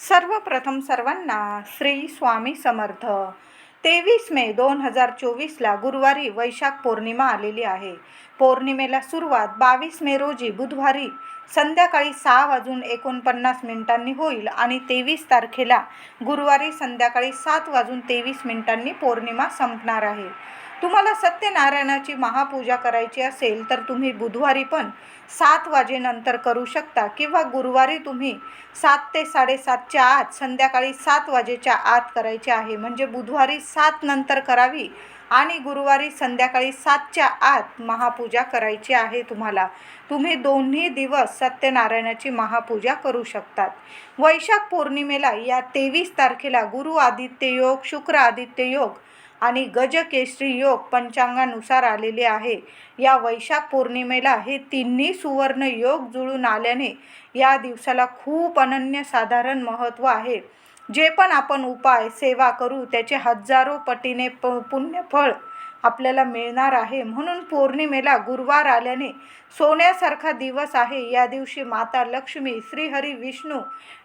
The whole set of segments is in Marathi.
सर्वप्रथम सर्वांना श्री स्वामी समर्थ. तेवीस मे दोन हजार चोवीसला गुरुवारी वैशाख पौर्णिमा आलेली आहे. पौर्णिमेला सुरुवात बावीस मे रोजी बुधवारी संध्याकाळी सहा वाजून एकोणपन्नास मिनिटांनी होईल आणि तेवीस तारखेला गुरुवारी संध्याकाळी सात वाजून तेवीस मिनिटांनी पौर्णिमा संपणार आहे. तुम्हाला सत्यनारायणाची महापूजा करायची असेल तर तुम्ही बुधवारी पण सात वाजेनंतर करू शकता किंवा गुरुवारी तुम्ही सात ते साडेसातच्या आत संध्याकाळी सात वाजेच्या आत करायचे आहे. म्हणजे बुधवारी सात नंतर करावी आणि गुरुवारी संध्याकाळी सातच्या आत महापूजा करायची आहे तुम्हाला. तुम्ही दोन्ही दिवस सत्यनारायणाची महापूजा करू शकतात. वैशाख पौर्णिमेला या तेवीस तारखेला गुरु आदित्य योग शुक्र आदित्य योग आणि गजकेसरी योग पंचांगानुसार आलेले आहे. या वैशाख पौर्णिमेला हे तिन्ही सुवर्ण योग जुळून आल्याने या दिवसाला खूप अनन्यसाधारण महत्त्व आहे. जे पण आपण उपाय सेवा करू त्याचे हजारो पटीने प पुण्यफळ आपल्याला मिळणार आहे. म्हणून पौर्णिमेला गुरुवार आल्याने सोन्यासारखा दिवस आहे. या दिवशी माता लक्ष्मी श्रीहरी विष्णू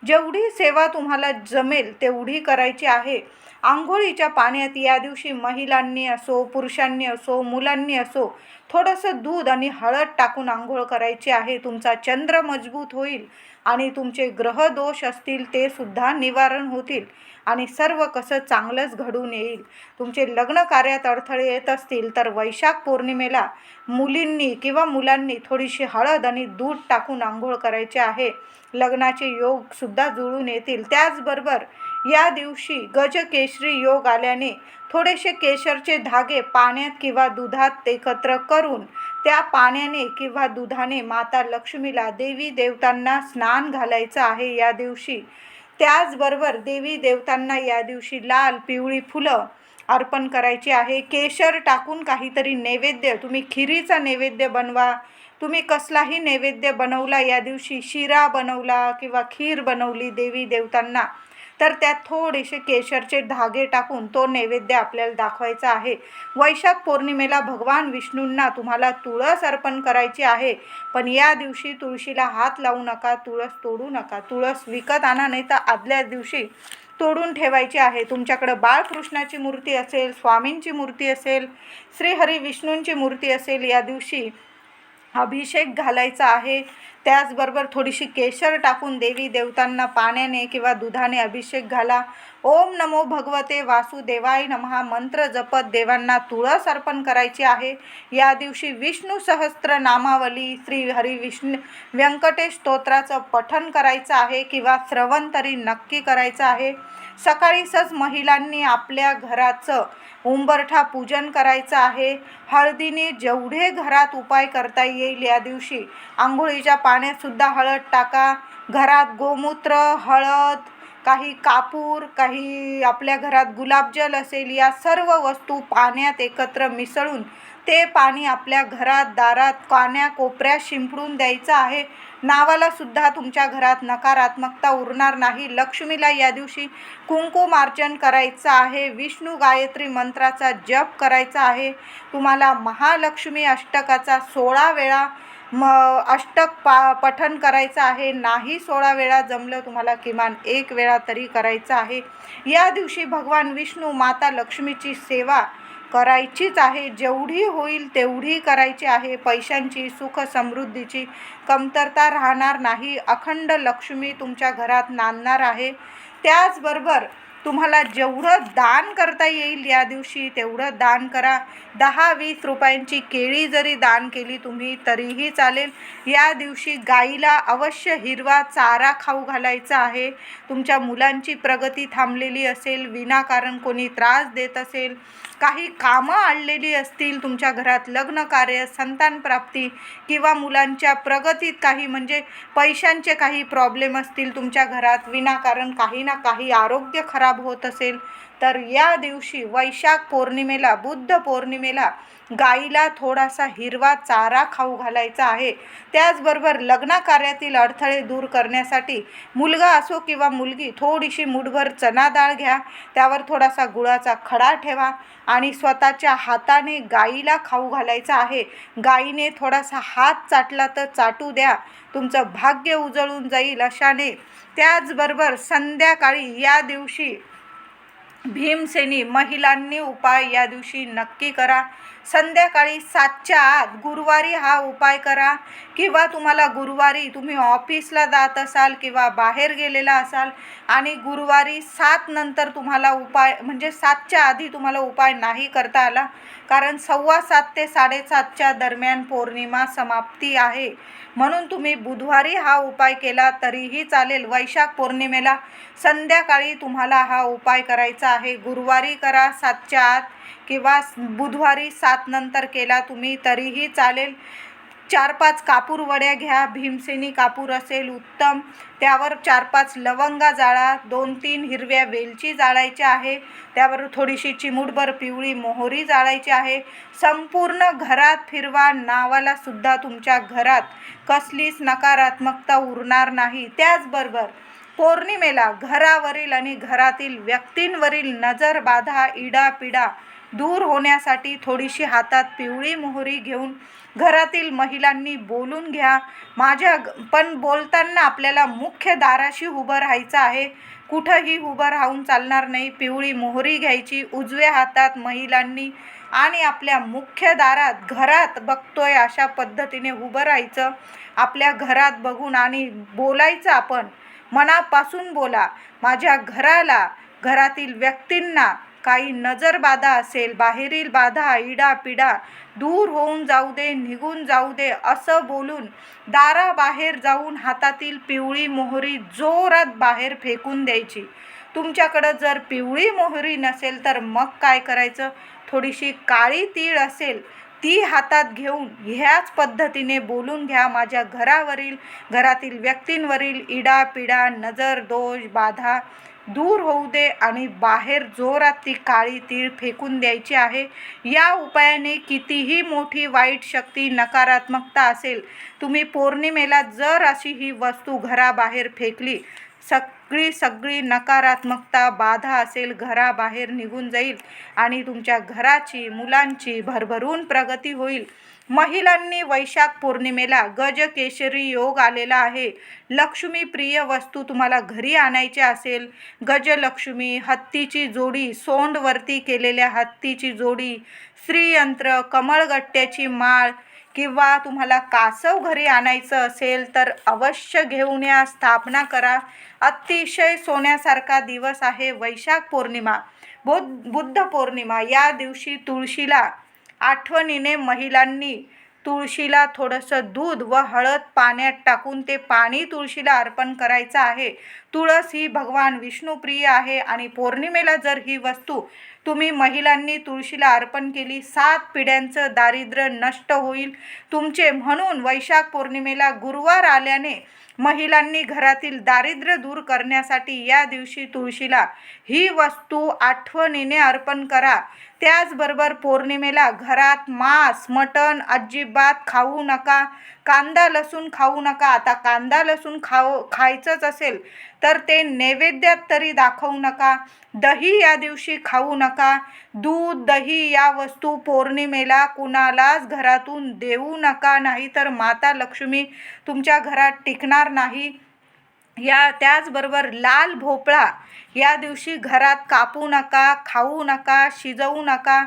जेवढी सेवा तुम्हाला जमेल तेवढी करायची आहे. आंघोळीच्या पाण्यात या दिवशी महिलांनी असो पुरुषांनी असो मुलांनी असो थोडंसं दूध आणि हळद टाकून आंघोळ करायची आहे. तुमचा चंद्र मजबूत होईल. आणि तुमचे ग्रह दोष असतील ते सुद्धा निवारण होतील. आणि सर्व कसं चांगलंच घडून येईल. तुमचे लग्न कार्यात अडथळे येत असतील तर वैशाख पौर्णिमेला मुलींनी किंवा मुलांनी थोडीशी हळद आणि दूध टाकून आंघोळ करायचे आहे. लग्नाचे योगसुद्धा जुळून येतील. त्याचबरोबर या दिवशी गजकेशरी योग आल्याने थोडेसे केशरचे धागे पाण्यात किंवा दुधात एकत्र करून त्या पाण्याने किंवा दुधाने माता लक्ष्मीला देवी देवतांना स्नान घालायचं आहे या दिवशी. त्याचबरोबर देवी देवतांना या दिवशी लाल पिवळी फुलं अर्पण करायची आहे. केशर टाकून काहीतरी नैवेद्य तुम्ही खिरीचा नैवेद्य बनवा. तुम्ही कसलाही नैवेद्य बनवला या दिवशी शिरा बनवला किंवा खीर बनवली देवी देवतांना. तर त्यात थोडेसे केशरचे धागे टाकून तो नैवेद्य आपल्याला दाखवायचा आहे. वैशाख पौर्णिमेला भगवान विष्णूंना तुम्हाला तुळस अर्पण करायची आहे. पण या दिवशी तुळशीला हात लावू नका तुळस तोडू नका. तुळस विकत आणा नाही तर आदल्या दिवशी तोडून ठेवायची आहे. तुमच्याकडं बाळकृष्णाची मूर्ती असेल स्वामींची मूर्ती असेल श्रीहरी विष्णूंची मूर्ती असेल या दिवशी अभिषेक घालायचा आहे. त्याचबरोबर थोडीशी केशर टाकून देवी देवतांना पाण्याने किंवा दुधाने अभिषेक घाला. ओम नमो भगवते वासुदेवाय नमहा. मंत्र जपत देवांना तुळस अर्पण करायची आहे. या दिवशी विष्णू सहस्त्र नामावली श्री हरी विष्णू व्यंकटेश स्तोत्राचं पठन करायचं आहे किंवा श्रवण तरी नक्की करायचं आहे. सकाळीसच महिलांनी आपल्या घराचं उंबरठा पूजन करायचं आहे. हळदीने जेवढे घरात उपाय करता येईल या दिवशी आंघोळीच्या पाण्यातसुद्धा हळद टाका. घरात गोमूत्र हळद काही कापूर काही आपल्या घरात गुलाबजल असेल या सर्व वस्तू पाण्यात एकत्र मिसळून ते पाणी आपल्या घरात दारात कान्या कोपऱ्यात शिंपडून द्यायचं आहे. नावाला सुद्धा तुमच्या घरात नकारात्मकता उरणार नाही. लक्ष्मीला या दिवशी कुंकुमार्चन करायचं आहे. विष्णू गायत्री मंत्राचा जप करायचा आहे. तुम्हाला महालक्ष्मी अष्टकाचा सोळा वेळा म अष्टक पा पठन करायचं आहे. नाही सोळा वेळा जमलं तुम्हाला किमान एक वेळा तरी करायचं आहे. या दिवशी भगवान विष्णू माता लक्ष्मीची सेवा करायचीच आहे. जेवढी होईल तेवढी करायची आहे. पैशांची सुख समृद्धीची कमतरता राहणार नाही. अखंड लक्ष्मी तुमच्या घरात नांदणार आहे. त्याचबरोबर तुम्हाला जेवढं दान करता येईल या दिवशी तेवढं दान करा. दहा वीस रुपयांची केळी जरी दान केली तुम्ही तरीही चालेल. या दिवशी गाईला अवश्य हिरवा चारा खाऊ घालायचा आहे. तुमच्या मुलांची प्रगती थांबलेली असेल विनाकारण कोणी त्रास देत असेल काही कामं आणलेली असतील तुमच्या घरात लग्न कार्य संतान प्राप्ती किंवा मुलांच्या प्रगतीत काही म्हणजे पैशांचे काही प्रॉब्लेम असतील तुमच्या घरात विनाकारण काही ना काही आरोग्य खराब होत असेल. तर या दिवशी वैशाख पौर्णिमेला बुद्ध पौर्णिमेला गाईला थोडासा हिरवा चारा खाऊ घालायचा आहे. त्याचबरोबर लग्नकार्यातील अडथळे दूर करण्यासाठी मुलगा असो किंवा मुलगी थोडीशी मुठभर चना डाळ घ्या त्यावर थोडासा गुळाचा खडा ठेवा आणि स्वतःच्या हाताने गाईला खाऊ घालायचा आहे. गाईने थोडासा हात चाटला तर चाटू द्या तुमचं भाग्य उजळून जाईल अशाने. त्याचबरोबर संध्याकाळी या दिवशी भीमसेनी महिलांनी उपाय या दिवशी नक्की करा. संध्याकाळी सातच्या आत गुरुवारी हा उपाय करा किंवा तुम्हाला गुरुवारी तुम्ही ऑफिसला जात असाल किंवा बाहेर गेलेला असाल आणि गुरुवारी सात नंतर तुम्हाला उपाय म्हणजे सातच्या आधी तुम्हाला उपाय नाही करता आला कारण सव्वा सात ते साडेसातच्या दरम्यान पौर्णिमा समाप्ती आहे. म्हणून तुम्ही बुधवारी हा उपाय केला तरीही चालेल वैशाख पौर्णिमेला. संध्याकाळी तुम्हाला हा उपाय करायचा आहे. गुरुवारी करा सातच्या आत. किंवा बुधवारी सात नंतर केला तुम्ही तरीही चालेल. चार पाच कापूर वड्या घ्या भीमसेनी कापूर असेल उत्तम. त्यावर चार पाच लवंगा जाळा दोन तीन हिरव्या वेलची जाळायच्या आहे. त्यावर थोडीशी चिमूटभर पिवळी मोहरी जाळायची आहे. संपूर्ण घरात फिरवा नावाला सुद्धा तुमच्या घरात कसलीच नकारात्मकता उरणार नाही. त्याचबरोबर पौर्णिमेला घरावरील आणि घरातील व्यक्तींवरील नजर बाधा इडापिडा दूर होण्यासाठी थोडीशी हातात पिवळी मोहरी घेऊन घरातील महिलांनी बोलून घ्या. माझ्या पण बोलताना आपल्याला मुख्य दाराशी उभं राहायचं आहे. कुठंही उभं राहून चालणार नाही. पिवळी मोहरी घ्यायची उजव्या हातात महिलांनी आणि आपल्या मुख्य दारात घरात बघतोय अशा पद्धतीने उभं राहायचं. आपल्या घरात बघून आणि बोलायचं आपण. मनापासून बोला. माझ्या घराला घरातील व्यक्तींना काही नजर बाधा असेल बाहेरील बाधा इडापिडा दूर होऊन जाऊ दे निघून जाऊ दे असं बोलून दाराबाहेर जाऊन हातातील पिवळी मोहरी जोरात बाहेर फेकून द्यायची. तुमच्याकडं जर पिवळी मोहरी नसेल तर मग काय करायचं? थोडीशी काळी तीळ असेल ती हातात घेऊन ह्याच पद्धतीने बोलून घ्या माझ्या घरावरील घरातील व्यक्तींवरील इडापिडा नजर दोष बाधा. दूर होऊ दे आणि बाहेर जोरात ती काळी तीळ फेकून द्यायची आहे. या उपायाने कितीही मोठी वाईट शक्ती नकारात्मकता असेल तुम्ही पौर्णिमेला जर अशी ही वस्तू घराबाहेर फेकली सगळी सगळी नकारात्मकता बाधा असेल घराबाहेर निघून जाईल आणि तुमच्या घराची मुलांची भरभरून प्रगती होईल. महिलांनी वैशाख पौर्णिमेला गजकेशरी योग आलेला आहे. लक्ष्मी प्रिय वस्तू तुम्हाला घरी आणायची असेल. गजलक्ष्मी हत्तीची जोडी सोंडवरती केलेल्या हत्तीची जोडी श्रीयंत्र कमळगट्ट्याची माळ किंवा तुम्हाला कासव घरी आणायचं असेल तर अवश्य घेऊन या स्थापना करा. अतिशय सोन्यासारखा दिवस आहे वैशाख पौर्णिमा. बुद्ध बुद्ध पौर्णिमा. या दिवशी तुळशीला आठवणीने महिलांनी तुळशीला थोडंसं दूध व हळद पाण्यात टाकून ते पाणी तुळशीला अर्पण करायचं आहे. तुळस ही भगवान विष्णुप्रिय आहे आणि पौर्णिमेला जर ही वस्तू तुम्ही महिलांनी तुळशीला अर्पण केली सात पिढ्यांचं दारिद्र्य नष्ट होईल. तुमचे म्हणून वैशाख पौर्णिमेला गुरुवार आल्याने महिलांनी घरातील दारिद्र्य दूर करण्यासाठी या दिवशी तुळशीला ही वस्तू आठवणीने अर्पण करा. त्याचबरोबर पौर्णिमेला घरात मांस मटण अजिबात खाऊ नका. कांदा लसूण खाऊ नका. आता कांदा लसूण खाऊ खायचंच असेल तर ते नैवेद्यात तरी दाखवू नका. दही या दिवशी खाऊ नका. दूध दही या वस्तू पौर्णिमेला कुणालाच घरातून देऊ नका. नाही तर माता लक्ष्मी तुमच्या घरात टिकणार नाही. या त्याचबरोबर लाल भोपळा या दिवशी घरात कापू नका खाऊ नका शिजवू नका.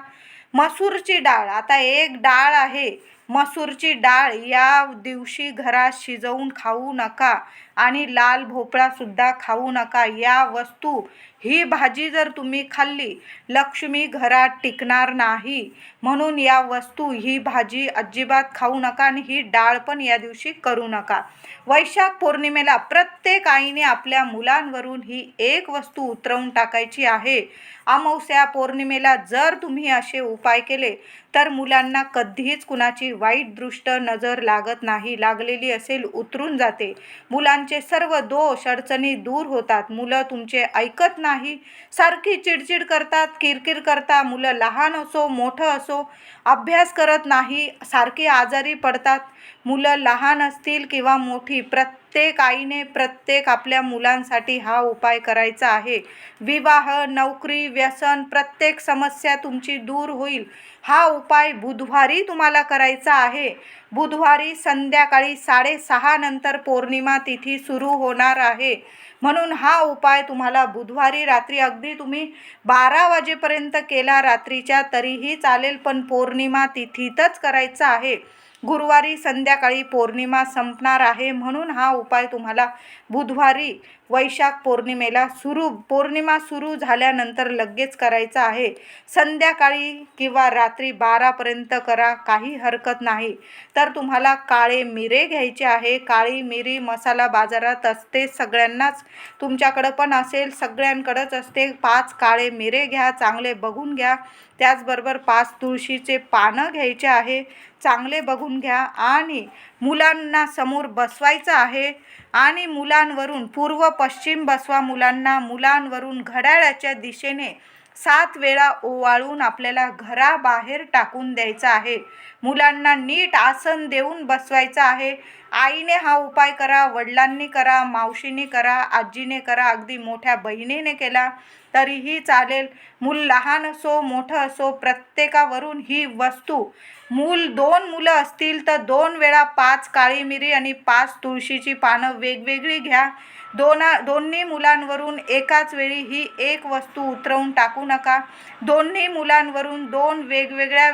मसूरची डाळ आता एक डाळ आहे. मसूरची डाळ या दिवशी घरात शिजवून खाऊ नका. आणि लाल भोपळासुद्धा खाऊ नका. या वस्तू ही भाजी जर तुम्ही खाल्ली लक्ष्मी घरात टिकणार नाही. म्हणून या वस्तू ही भाजी अजिबात खाऊ नका आणि ही डाळ पण या दिवशी करू नका. वैशाख पौर्णिमेला प्रत्येक आईने आपल्या मुलांवरून ही एक वस्तू उतरवून टाकायची आहे. अमावस्या पौर्णिमेला जर तुम्ही असे उपाय केले तर मुलांना कधीच कुणाची वाईट दृष्ट नजर लागत नाही. लागलेली असेल उतरून जाते. मुलां मुलांचे सर्व दोष अडचणी दूर होतात. मुलं तुमचे ऐकत नाही. सारखी चिडचिड करतात किरकिर करता. मुलं लहान असो मोठं असो अभ्यास करत नाही. सारखी आजारी पडतात. मुलं लहान असतील किंवा मोठी प्रत्येक आईने प्रत्येक आपल्या मुलांसाठी हा उपाय करायचा आहे. विवाह नोकरी व्यसन प्रत्येक समस्या तुमची दूर होईल. हा उपाय बुधवारी तुम्हाला करायचा आहे. बुधवारी संध्याकाळी साडेसहा नंतर पौर्णिमा तिथी सुरू होणार आहे. म्हणून हा उपाय तुम्हाला बुधवारी रात्री अगदी तुम्ही बारा वाजेपर्यंत केला रात्रीच्या तरीही चालेल पण पौर्णिमा तिथीतच करायचा आहे. गुरुवारी संध्याकाळी पौर्णिमा संपणार आहे म्हणून हा उपाय तुम्हाला बुधवारी वैशाख पौर्णिमेला सुरू पौर्णिमा सुरू झाल्यानंतर लगेच करायचा आहे. संध्याकाळी किंवा रात्री बारापर्यंत करा काही हरकत नाही. तर तुम्हाला काळे मिरे घ्यायचे आहे. काळी मिरी मसाला बाजारात असते सगळ्यांनाच तुमच्याकडं पण असेल सगळ्यांकडंच असते. पाच काळे मिरे घ्या चांगले बघून घ्या. त्याचबरोबर पाच तुळशीचे पानं घ्यायचे आहे चांगले बघून घ्या. आणि मुलांना समोर बसवायचं आहे आणि मुलांवरून पूर्व पश्चिम बसवा मुलांना मुलांवरून घड्याळाच्या दिशेने सात वेळा ओवाळून आपल्याला घराबाहेर टाकून द्यायचं आहे. मुलांना नीट आसन देऊन बसवायचं आहे. आईने हा उपाय करा वडिलांनी करा मावशीने करा आजीने करा अगदी मोठ्या बहिणीने केला. तरीही चालेल. मूल लहान असो मोठं असो प्रत्येकावरून ही वस्तू. मूल दोन मुलं असतील तर दोन वेळा पाच काळी मिरी आणि पाच तुळशीची पानं वेगवेगळी घ्या. दोना दोन्ही मुलांवरून एकाच वेळी ही एक वस्तू उतरवून टाकू नका. दोन्ही मुलांवरून दोन वेगवेगळ्या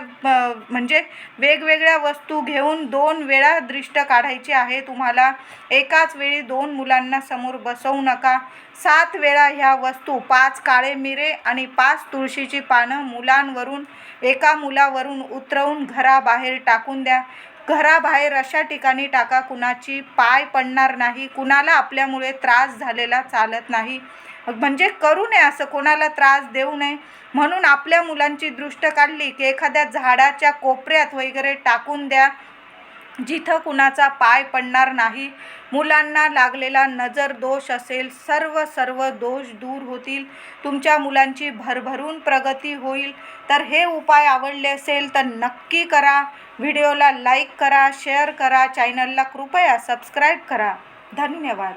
म्हणजे वेगवेगळ्या वस्तू घेऊन दोन वेळा दृष्ट काढायची आहे तुम्हाला. एकाच वेळी दोन मुलांना समोर बसवू नका. सात वेळा ह्या वस्तू पाच काळे मिरे आणि पाच तुळशीची पानं मुलांवरून एका मुलावरून उतरवून घराबाहेर टाकून द्या. घराबाहेर अशा ठिकाणी टाका कुणाची पाय पडणार नाही कुणाला आपल्यामुळे त्रास झालेला चालत नाही. म्हणजे करू नये असं कोणाला त्रास देऊ नये. म्हणून आपल्या मुलांची दृष्ट काढली की एखाद्या झाडाच्या कोपऱ्यात वगैरे टाकून द्या. जिथं कुणाचा पाय पडणार नाही मुलांना लागलेला नजर दोष असेल सर्व सर्व दोष दूर होतील. तुमच्या मुलांची भरभरून प्रगती होईल. तर हे उपाय आवडले असेल तर नक्की करा. व्हिडिओला लाईक करा शेअर करा चॅनलला कृपया सबस्क्राईब करा. धन्यवाद.